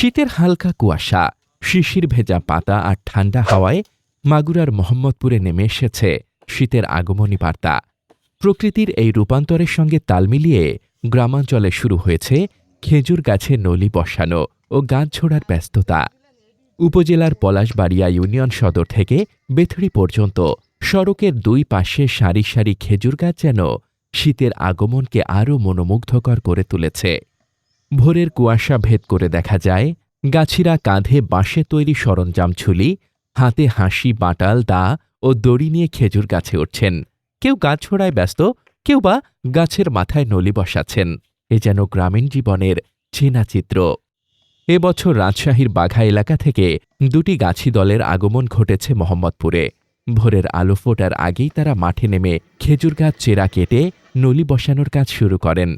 শীতের হালকা কুয়াশা, শিশির ভেজা পাতা আর ঠান্ডা হাওয়ায় মাগুরার মোহাম্মদপুরে নেমে এসেছে শীতের আগমনী বার্তা। প্রকৃতির এই রূপান্তরের সঙ্গে তাল মিলিয়ে গ্রামাঞ্চলে শুরু হয়েছে খেজুর গাছে নলি বসানো ও গাছ ঝোড়ার ব্যস্ততা। উপজেলার পলাশবাড়িয়া ইউনিয়ন সদর থেকে বেথড়ি পর্যন্ত সড়কের দুই পাশে সারি সারি খেজুর গাছ যেন শীতের আগমনকে আরও মনোমুগ্ধকর করে তুলেছে। ভোরের কুয়াশা ভেদ করে দেখা যায়, গাছিরা কাঁধে বাঁশে তৈরি সরঞ্জাম ঝুলি, হাতে হাসি, বাটাল, দা ও দড়ি নিয়ে খেজুর গাছে উঠছেন। কেউ গাছ ছোড়ায় ব্যস্ত, কেউ বা গাছের মাথায় নলি বসাচ্ছেন। এ যেন গ্রামীণ জীবনের চেনা চিত্র। এবছর রাজশাহীর বাঘা এলাকা থেকে দুটি গাছি দলের আগমন ঘটেছে মোহাম্মদপুরে। ভোরের আলো ফোটার আগেই তারা মাঠে নেমে খেজুর গাছ চেরা কেটে নলি বসানোর কাজ শুরু করেন।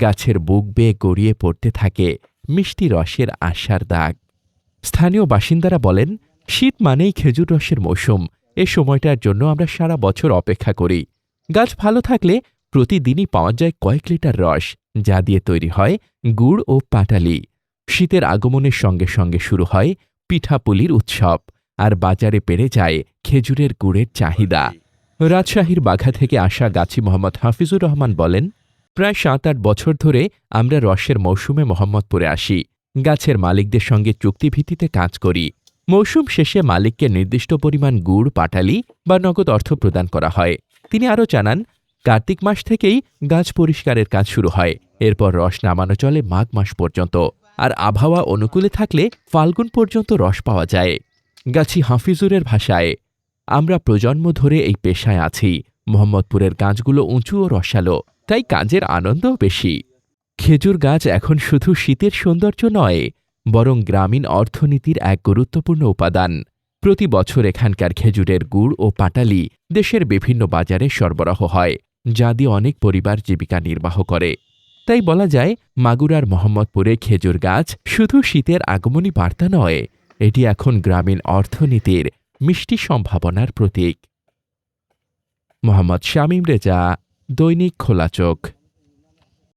গাছের বুক বেয়ে গড়িয়ে পড়তে থাকে মিষ্টি রসের আশার দাগ। স্থানীয় বাসিন্দারা বলেন, শীত মানেই খেজুর রসের মৌসুম। এ সময়টার জন্য আমরা সারা বছর অপেক্ষা করি। গাছ ভালো থাকলে প্রতিদিনই পাওয়া যায় কয়েক লিটার রস, যা দিয়ে তৈরি হয় গুড় ও পাটালি। শীতের আগমনের সঙ্গে সঙ্গে শুরু হয় পিঠাপুলির উৎসব, আর বাজারে বেড়ে যায় খেজুরের গুড়ের চাহিদা। রাজশাহীর বাঘা থেকে আসা গাছি মোহাম্মদ হাফিজুর রহমান বলেন প্রায় সাত আট বছর ধরে আমরা রসের মৌসুমে মোহাম্মদপুরে আসি। গাছের মালিকদের সঙ্গে চুক্তিভিত্তিতে কাজ করি। মৌসুম শেষে মালিককে নির্দিষ্ট পরিমাণ গুড়, পাটালি বা নগদ অর্থ প্রদান করা হয়। তিনি আরও জানান, কার্তিক মাস থেকেই গাছ পরিষ্কারের কাজ শুরু হয়। এরপর রস নামানো চলে মাঘ মাস পর্যন্ত। আর আবহাওয়া অনুকূলে থাকলে ফাল্গুন পর্যন্ত রস পাওয়া যায়। গাছি হাফিজুরের ভাষায়, আমরা প্রজন্ম ধরে এই পেশায় আছি। মোহাম্মদপুরের গাছগুলো উঁচু ও রসালো। তাই কাজের আনন্দও বেশি। খেজুর গাছ এখন শুধু শীতের সৌন্দর্য নয়, বরং গ্রামীণ অর্থনীতির এক গুরুত্বপূর্ণ উপাদান। প্রতি বছর এখানকার খেজুরের গুড় ও পাটালি দেশের বিভিন্ন বাজারে সরবরাহ হয়, যা দিয়ে অনেক পরিবার জীবিকা নির্বাহ করে। তাই বলা যায়, মাগুরার মোহাম্মদপুরে খেজুর গাছ শুধু শীতের আগমনী বার্তা নয়, এটি এখন গ্রামীণ অর্থনীতির মিষ্টি সম্ভাবনার প্রতীক। মোহাম্মদ শামীম রেজা দৈনিক খোলা চোখ।